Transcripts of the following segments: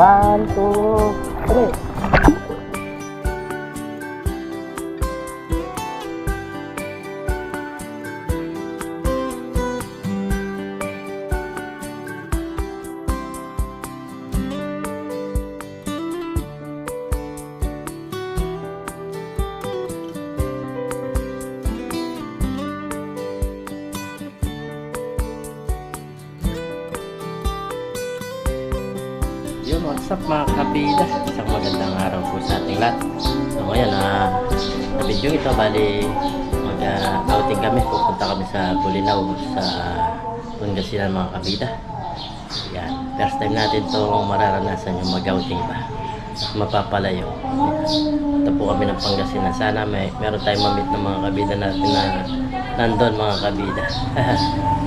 One, two, three. Bali mag-outing kami. Pupunta kami sa Bulinaw sa Pangasinan mga kabida. Yan, first time natin to mararanasan yung mag-outing. At mapapalayo. Yan. Ito po kami ng Pangasinan. Sana may meron tayong mamit ng mga kabida natin na nandun mga kabida.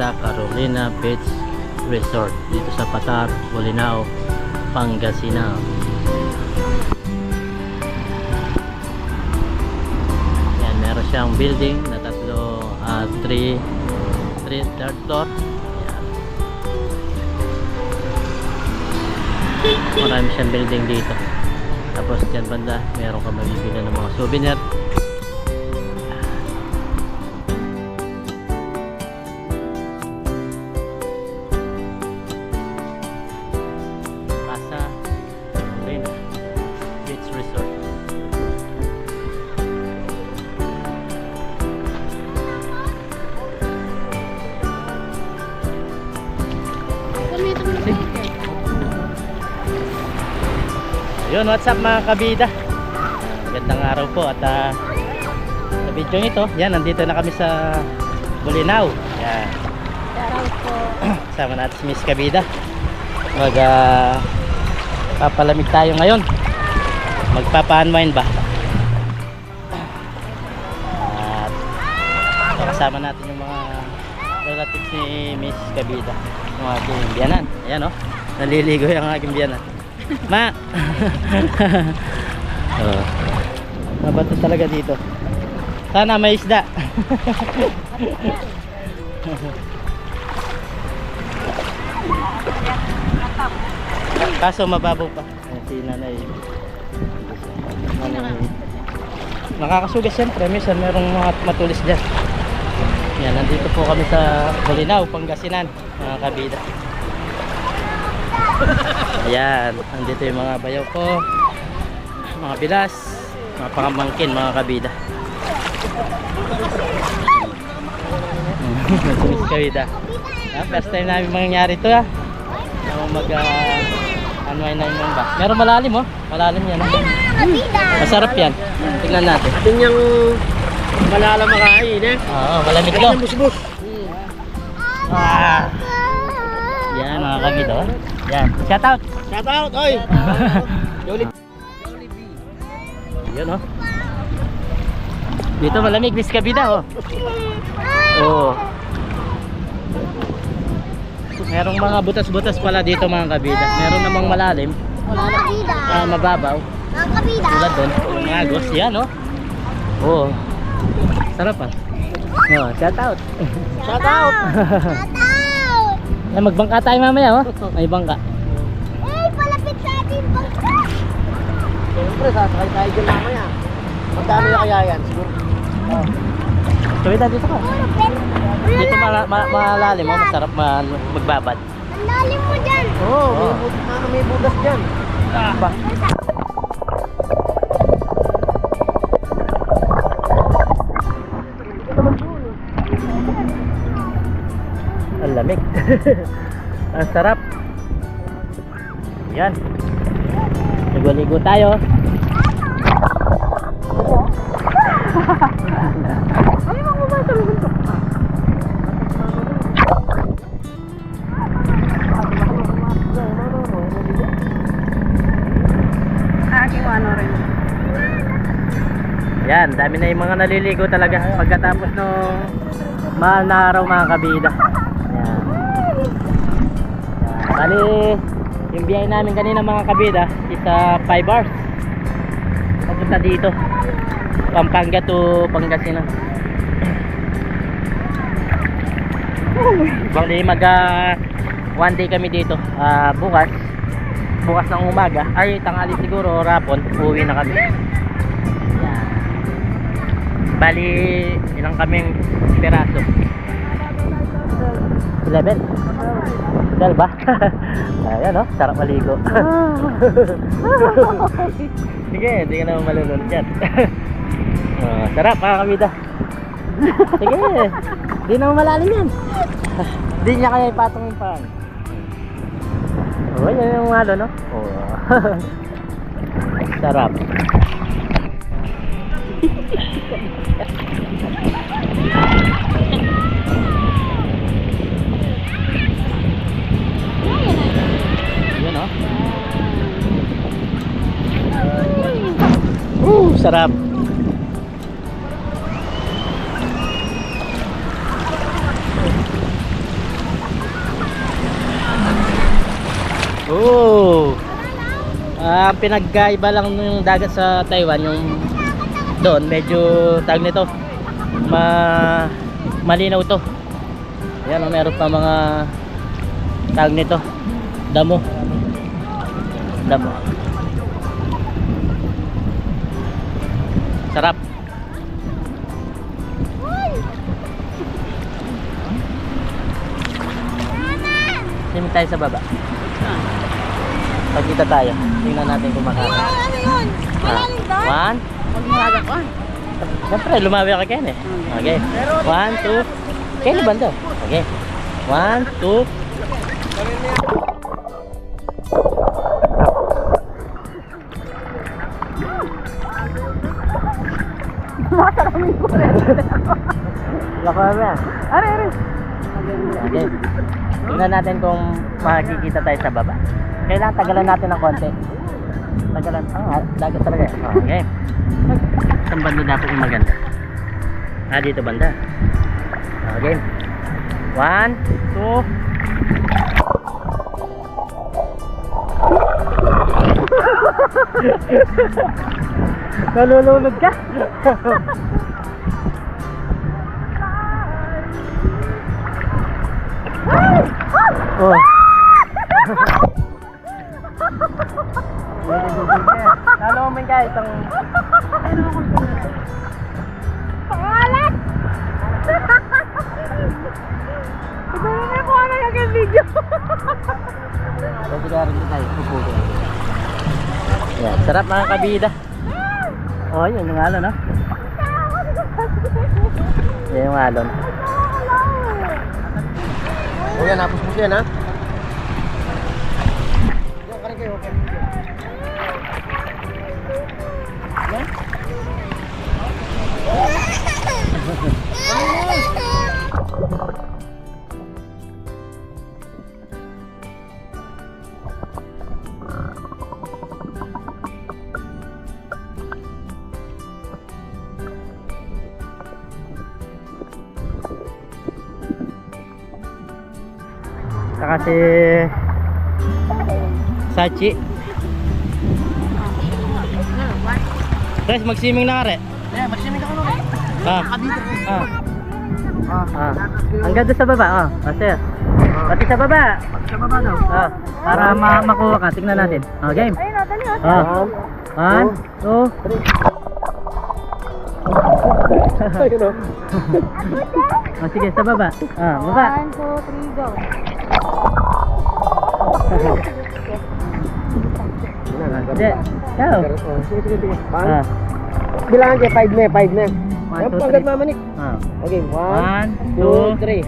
Casa Carolina Beach Resort dito sa Patar, Bolinao, Pangasinan. Yan, meron siyang building na tatlo, ah, three, three, third floor. Yan. Marami siyang building dito. Tapos dyan banda, meron ka mabibili ng mga souvenir. What's up mga kabida? Magandang araw po at ah, sa video ito, yan, nandito na kami sa Bulinaw. Yan, Shoutout po. sama natin si Miss Kabida. Mag ah, papalamig tayo ngayon. Magpapa-unwind ba? At so, kasama natin yung mga relatives ni Miss Kabida. Yung aking biyanan. Ayan oh, naliligo yung aking biyanan. Ma! oh. Mabato talaga dito. Sana may isda. Kaso mababaw pa. Ayan, si nanay. Nanay. Nakakasugas siyempre. Minsan merong mga matulis dyan. Yan, nandito po kami sa Bulinaw, Pangasinan. Mga kabida. Ayan, nandito yung mga bayaw ko. Mga bilas. Mga pangamangkin, mga kabida. Miss kabida. Ah, first time namin mangyayari ito ah. Yung mag uh, unwind na yung ba. Meron malalim oh. Malalim yan. Oh. Masarap yan. Tingnan natin. Atin yung malala makain eh. Oo, malamig to. Busbus. Ah. Yan mga kabida oh. Yan. Shout out. Shout out, oy. Jolie. Yan oh. Dito malamig, Miss Kabida oh. Oo. Merong mga butas-butas pala dito mga kabida. Meron namang malalim, Mga kabida. ah, mababaw. Mga kabida. Tulad doon, yung agos. Yan oh. Oo. Sarap ah. No, shout out. Shout out! Ay, magbangka tayo mamaya, oh. May bangka. Eh, palapit sa atin bangka. Siyempre, sasakay tayo dyan mamaya. Magkano yung kaya yan? Siguro. Oh. Tawid dito ka. Dito ma ma malalim mo, masarap ma magbabad. Ang lalim mo dyan. Oo, oh, may, Oh. na, may butas dyan. Ah, ba. Ang sarap. Yan. Ligo-ligo tayo. Aking ano rin. Yan, dami na yung mga naliligo talaga pagkatapos nung mahal na araw mga kabida. Bali, yung biyahe namin kanina mga kabida is 5 hours. Papunta dito. Pampanga to Pangasinan. Bali mag ah, one day kami dito. Ah, bukas bukas ng umaga ay tanghali siguro rapon uuwi na kami. Yan. Bali, ilang kaming piraso? 11? 12 ba? Ayan o, sarap maligo. Sige, hindi ka naman malulunod yan. Ah, sarap mga kamida. Sige, hindi naman malalim yan. Hindi niya kaya ipatong yung paan. Oh, yan yung ano, no? Oh. sarap. Sarap. Oh. Ah, pinagkaiba lang ng dagat sa Taiwan yung doon medyo tag nito ma malinaw to. Ayan, oh, meron pa mga tag nito damo. Damo. Sarap. Simi tayo sa baba. Pagkita tayo. Tingnan natin kung makaka. Ano yun? Malalim doon? One. Pag umaga ka. Siyempre, lumawi ka Ken eh. Okay. One, two. Ken, banda. Okay. One, two. Lako na yan. Are, are. Okay. Tingnan natin kung makikita tayo sa baba. Kailangan tagalan natin ng konti. Tagalan. Ah, dagat talaga. Oh, okay. Saan banda dapat yung maganda? Ah, dito banda. Okay. One, two. Nalulunod ka? oh. Lalo mo ka isang Pangalan! Ito na po ano yung video. Pwede ka rin tayo, puputo. Yan, sarap mga kabida. Oh, yun yung alon, no? Yan yung alon. O yan, napos mo yan ha. Yan, Si Sachi. Guys, mag-swimming na kare. Eh, magsiming ka ka nun. Ah. Kabito. Ah. Ah. Ang ganda sa baba, oh. Oh, sir. Pati sa baba. Sa baba daw. Oh, para ma makuha ka. Tingnan natin. Oh, game. Ayun o, dali. Oh. One, two. Ayun o. Oh, sige, sa baba. Ah, baba. One, two, three, go. Hindi. Go. Sige, sige, sige. Ah. Bilangan kayo, 5 na, 5 na. One, Yan, two, three. mamanik. Ah. Okay, 1, One, 2, two, 3.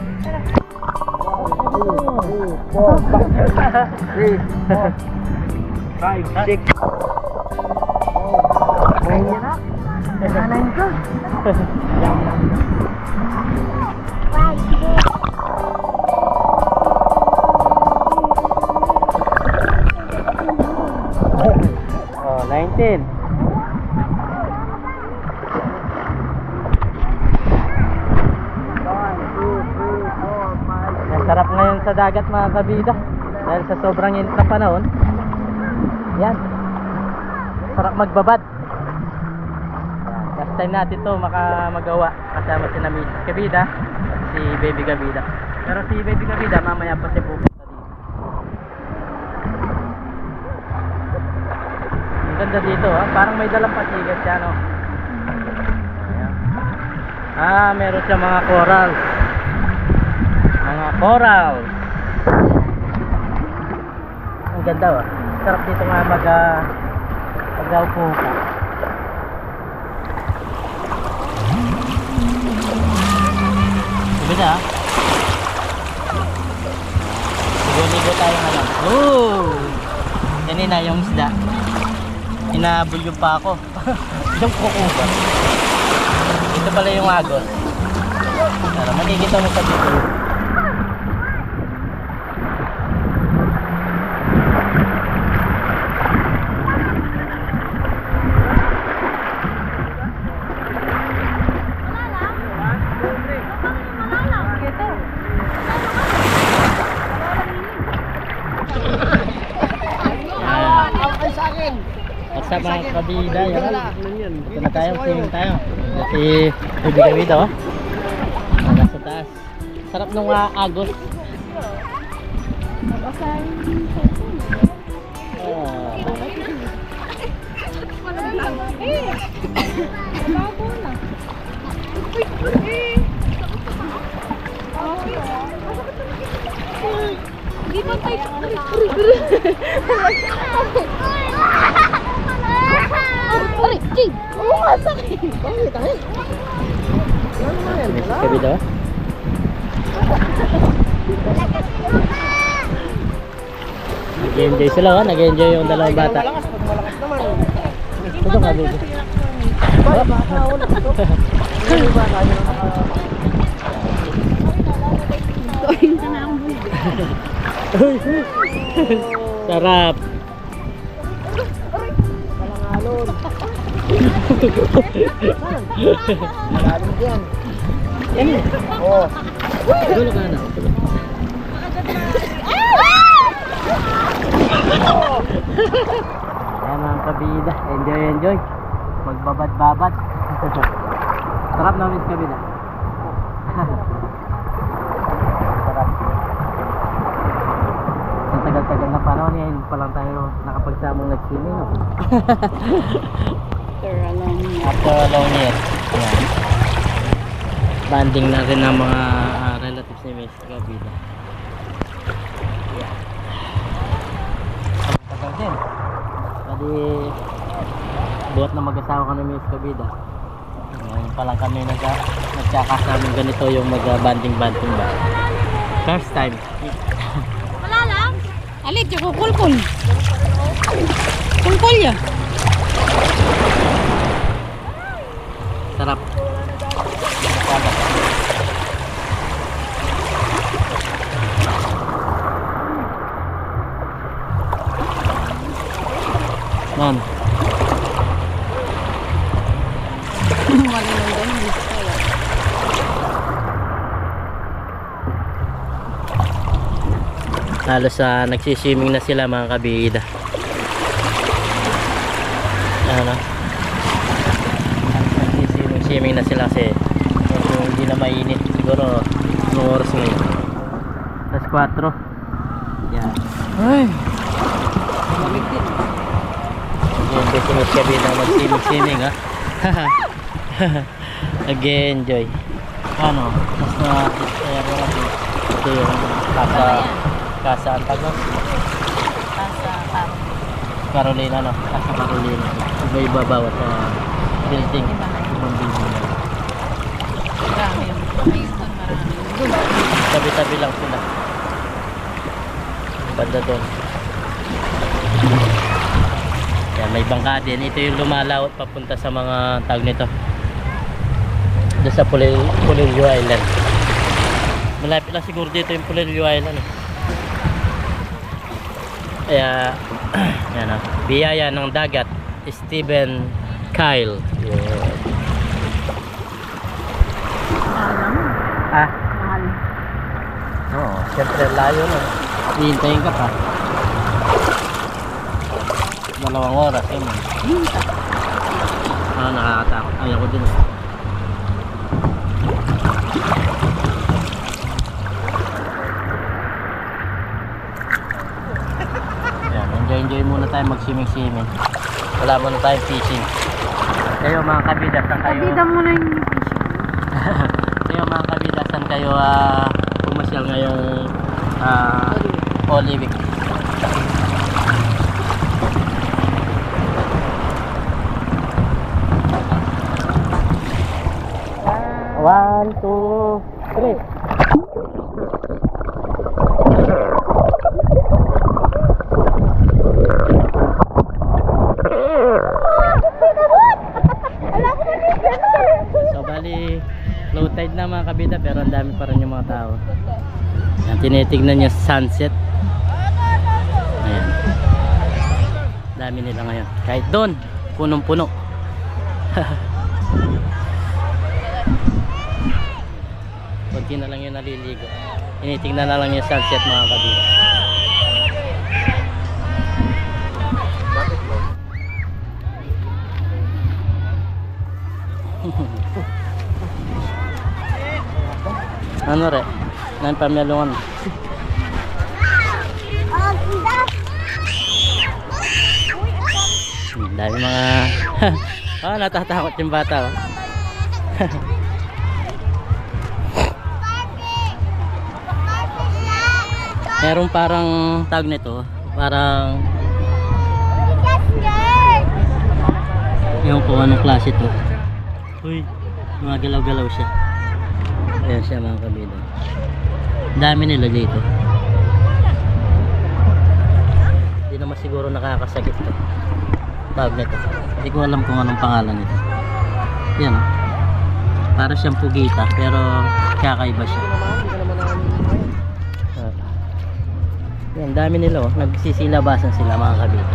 5, 6. Nine yan na. Nine ka. 19. Ang sarap ngayon sa dagat mga kabida. Dahil sa sobrang init na panahon. Yan. Sarap magbabad. Last time natin to maka magawa kasama si Nami Kabida, si Baby Kabida. Pero si Baby Kabida mamaya pa siya pupunta ganda dito ah. Parang may dalang pasigat siya no. Ayan. Ah, meron siya mga coral. Mga coral. Ang ganda ah. Sarap dito nga mag uh, mag-aupo ka. Sabi na ah. Ligo-ligo tayo ngayon. Oh! Kanina yung isda. Inahabol yung pa ako. yung kuko ba? Ito pala yung agos. Pero makikita mo sa dito. Kabida, yan. Ito na tayo, swimming tayo. At si Pwede kami dito. Nasa taas. Sarap nung uh, agos. Di ba tayo? Jig! Oo nga, sakit! Bakit? Ay. Ano naman yan? Kabida. Nag-enjoy sila, oh. Nag-enjoy yung dalawang bata. Malakas, malakas naman. Ito ka, baby. Bakit? Baka wala ito. Hindi ba tayo na Malalim yan. Yan eh. Ka na. Ayan mga kabida. Enjoy, enjoy. Magbabad-babad. Sarap na miss kabida. Ang tagal-tagal na panahon ngayon pa lang tayo nakapagsamong nag-swimming. No? After a long year. Ayan. Banding na rin ng mga ah, relatives ni Miss Kabida. Ayan. Tagal din. Pwede buhat na mag-asawa ka ni Miss Kabida. Ngayon pa lang kami nag nagkakasamang ganito yung mag-banding-banding ba. First time. Wala lang. Alit, yung kulkul. Kulkul ya. Sarap. Man. Halos sa nagsiswimming na sila mga kabida. Ano? Nagsiswimming swimming na sila kasi medyo hindi na mainit. Siguro, anong oras ngayon? Alas 4. Yan. Ay! Lamig din. Yan, gusto mo siya bilang mag-swimming-swimming ha. Nag-enjoy. Ano? Mas na kaya ko natin. Ito yung kasa, kasa ang tag no? Nasa parang Carolina no? Kasa Carolina. Iba-iba bawat uh, building. Ibang building. marami yun. Kingston marami. Tabi-tabi lang sila. Banda doon. Yan, may bangka din. Ito yung lumalawot papunta sa mga tag nito. Doon sa Pulil, Pulilio Island. Malapit lang siguro dito yung Pulilio Island. Eh. Kaya, yan o. Biyaya ng dagat. Stephen Kyle. Yun. Ah, Mahal. Oo, siyempre layo na. Hihintayin ka pa. Dalawang oras yun. Ah, nakakatakot. Ayaw ko din. Yan, enjoy enjoy muna tayo mag swimming swimming. Wala muna tayong fishing. Kayo mga kabida, saan kayo? Kabida mo na yung Kayo mga kabida, saan kayo ah, pumasyal ngayong ah, Holy Week? One, two, three. So bali low tide na mga kabida pero ang dami pa rin yung mga tao. Yan, tinitignan niya sunset. Ayan. Dami nila ngayon. Kahit doon, punong-puno. Kunti na lang yung naliligo. Tinitignan na lang yung sunset mga kabida. Ano re? Nan pamyalungan. Hmm, dami mga Ah, natatakot yung bata. Oh. Meron parang tag nito, parang yung kung anong klase to. Uy, gumagalaw-galaw siya. Ayan siya mga kabida. Dami nila dito. Hindi naman siguro nakakasakit to. Tawag nito. Hindi ko alam kung anong pangalan nito. Yan oh. Para siyang pugita pero kakaiba siya. Ah. Yan, dami nila oh. Nagsisilabasan sila mga kabida.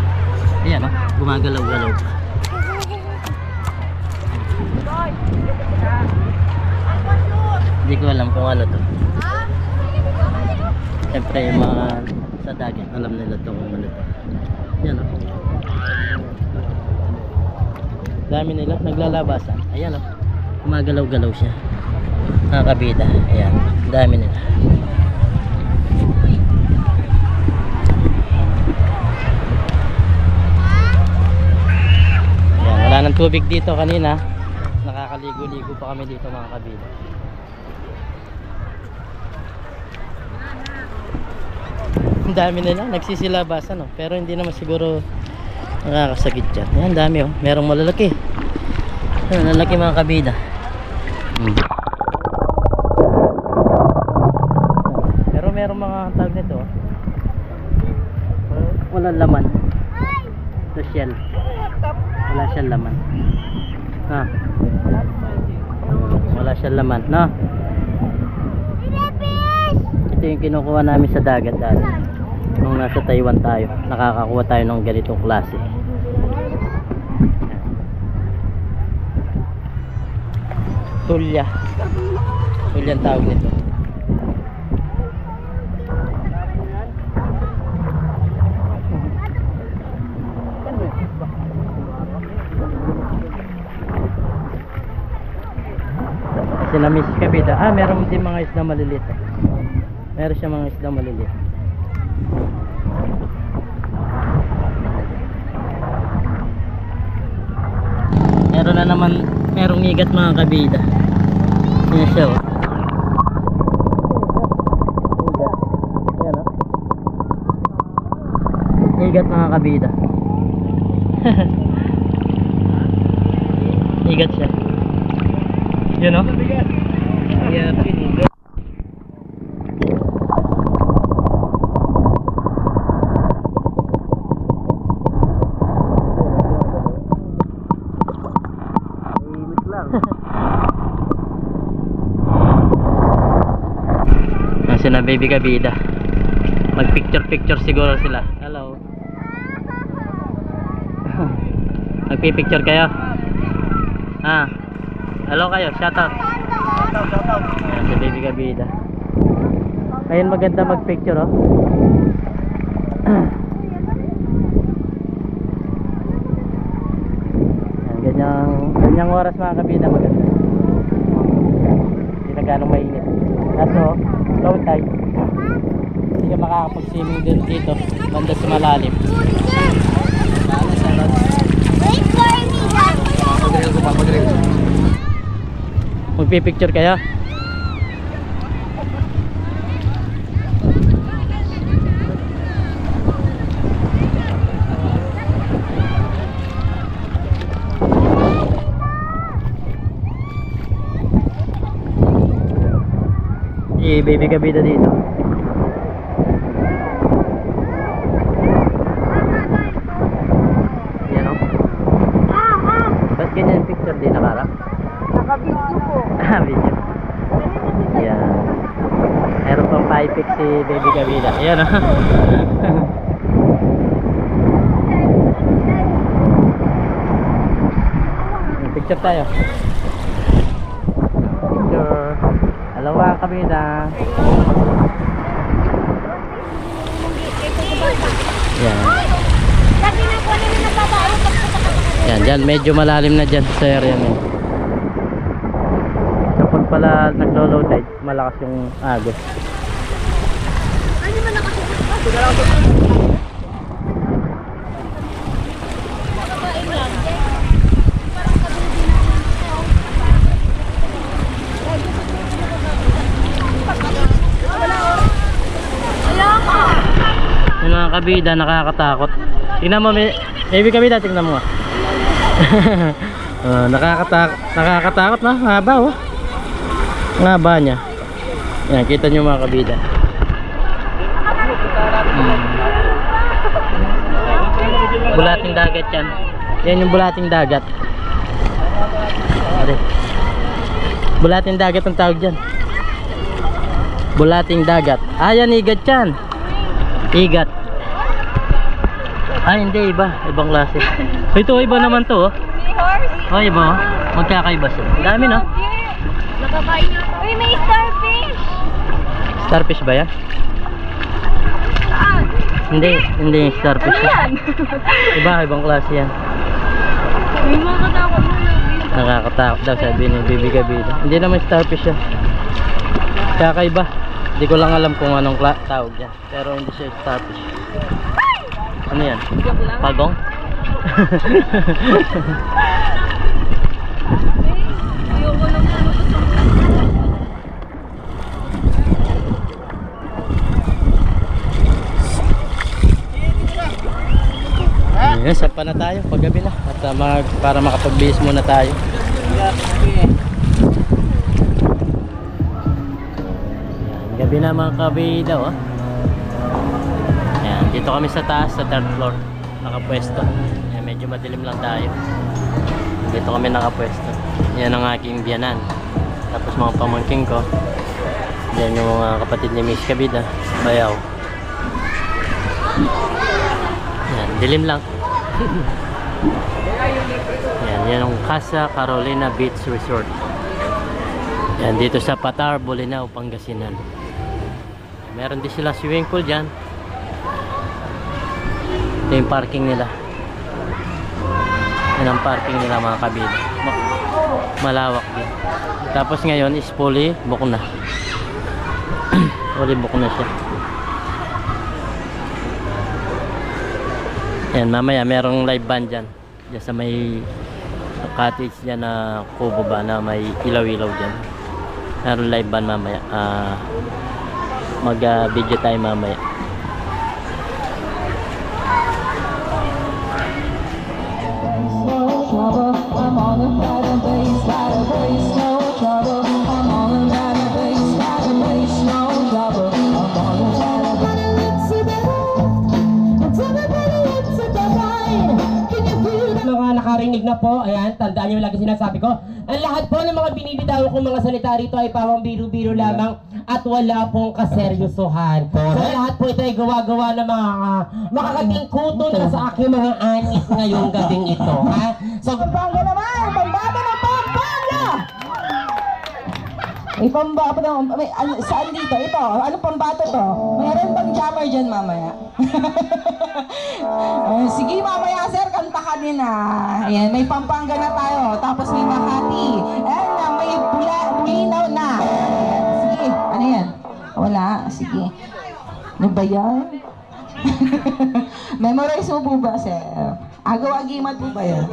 Ayan oh, gumagalaw-galaw. Hindi ko alam kung ano to. Siyempre mga sa dagat, alam nila to kung ano to. Yan oh. Dami nila, naglalabasan. Ayan oh. Gumagalaw-galaw siya. Mga kabida. Ayan, dami nila. Ayan, wala nang tubig dito kanina. Nakakaligo-ligo pa kami dito mga kabida. Ang dami nila, nagsisilabasan oh. Pero hindi naman siguro nakakasakit yan. Ayan, dami oh. Merong malalaki. Ayan, lalaki mga kabida. Hmm. Pero merong mga tag nito oh. Walang laman. Ito shell. Wala siyang laman. Ha? Wala siyang laman. No? Ito yung kinukuha namin sa dagat dati. Nasa Taiwan tayo. Nakakakuha tayo ng ganitong klase. Tulya. Tulya ang tawag nito. sila Miss Kabida. Ah, meron din mga isda maliliit. Meron siya mga isda maliliit. Meron na naman, merong igat mga kabida. Yan siya oh. Igat. Mga kabida. Igat siya. Yun oh. Yeah, pinigat. Imit lang. Nasa na baby kabida. Mag picture picture siguro sila. Hello. Magpi-picture kayo? Ah. Hello kayo, shout out. Shout out, si baby kabida. Ayun maganda mag-picture oh. Ayan, ganyang, ganyang oras mga kabida maganda. Hindi na ganong mainit. Kaso, low tide. Makakapag-swimming din dito. Banda sa malalim. Magpipicture kayo? Eh, baby kabida dito. Yan o. Ba't ganyan yung picture di nakarap? Naka-video po. Ah, video. Yan. Meron pang pipik si Baby Gavila. Yan ah. Picture tayo. Picture. Yan. Lagi na nababae. Yan, dyan. Medyo malalim na dyan sa area na. Kapag pala naglo-low tide, malakas yung agos. Ano man ako Babae lang. Parang kabili na. Wala ka. Yung mga kabida, nakakatakot. Tingnan mo, may, maybe kabida, tingnan mo. uh, nakakatakot, nakakatakot na, haba oh. Haba niya. Yan, kita nyo mga kabida. Hmm. Bulating dagat yan. Yan yung bulating dagat. Bulating dagat ang tawag dyan. Bulating dagat. Ah, yan igat yan. Igat. Ah, hindi iba. Ibang klase. Ito iba naman to, oh. Oh, iba, oh. Magkakaiba sila. Ang dami, no? Nakakain na Uy, may starfish. Starfish ba yan? Saan? Hindi, hindi yung starfish. Ano yan? Iba, ibang klase yan. May mga katakot mo na. Nakakatakot daw, sabi ni Bibi Gabida. Hindi naman starfish yan. Kakaiba. Hindi ko lang alam kung anong tawag yan. Pero hindi siya starfish. Ano yan? Pagong? Ayan, sapa na tayo. Paggabi na. At uh, mag, para makapagbihis muna tayo. Gabi na mga kabida, oh. Dito kami sa taas, sa third floor. Nakapwesto. Ayan, medyo madilim lang tayo. Dito kami nakapwesto. Yan ang aking biyanan. Tapos mga pamangking ko. Yan yung mga kapatid ni Miss Kabida. Bayaw. Yan, dilim lang. yan, yan ang Casa Carolina Beach Resort. Yan, dito sa Patar, Bolinao, Pangasinan. Meron din sila swimming pool dyan. Ito yung parking nila. Yan ang parking nila mga kabila. Ma- malawak din. Tapos ngayon is fully book na. fully book na siya. Yan, mamaya merong live band dyan. Dyan sa may cottage dyan na kubo ba na may ilaw-ilaw dyan. Meron live band mamaya. Ah, mag ah, video tayo mamaya. Nakarinig na po, ayan, tandaan niyo lagi sinasabi ko, ang lahat po ng mga binibitawan kong mga salita rito ay pawang biro-biro lamang at wala pong kaseryosohan. So lahat po ito ay gawa-gawa ng mga uh, makakatingkuton na sa aking mga anit ngayong gabing ito. Ha? So, Pampanga naman! Pambaba ng May pambato na, may, ano, saan dito? Ito, ano pambato to? Mayroon bang jammer dyan mamaya? Eh, sige mamaya sir, kanta ka din ah. Ayan, may Pampanga na tayo, tapos may Makati. Ayan na, may bula, bulinaw na. Sige, ano yan? Wala, sige. Ano ba yan? Memorize mo po ba, sir? Agaw-agimat po ba yan?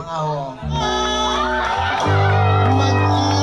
Mag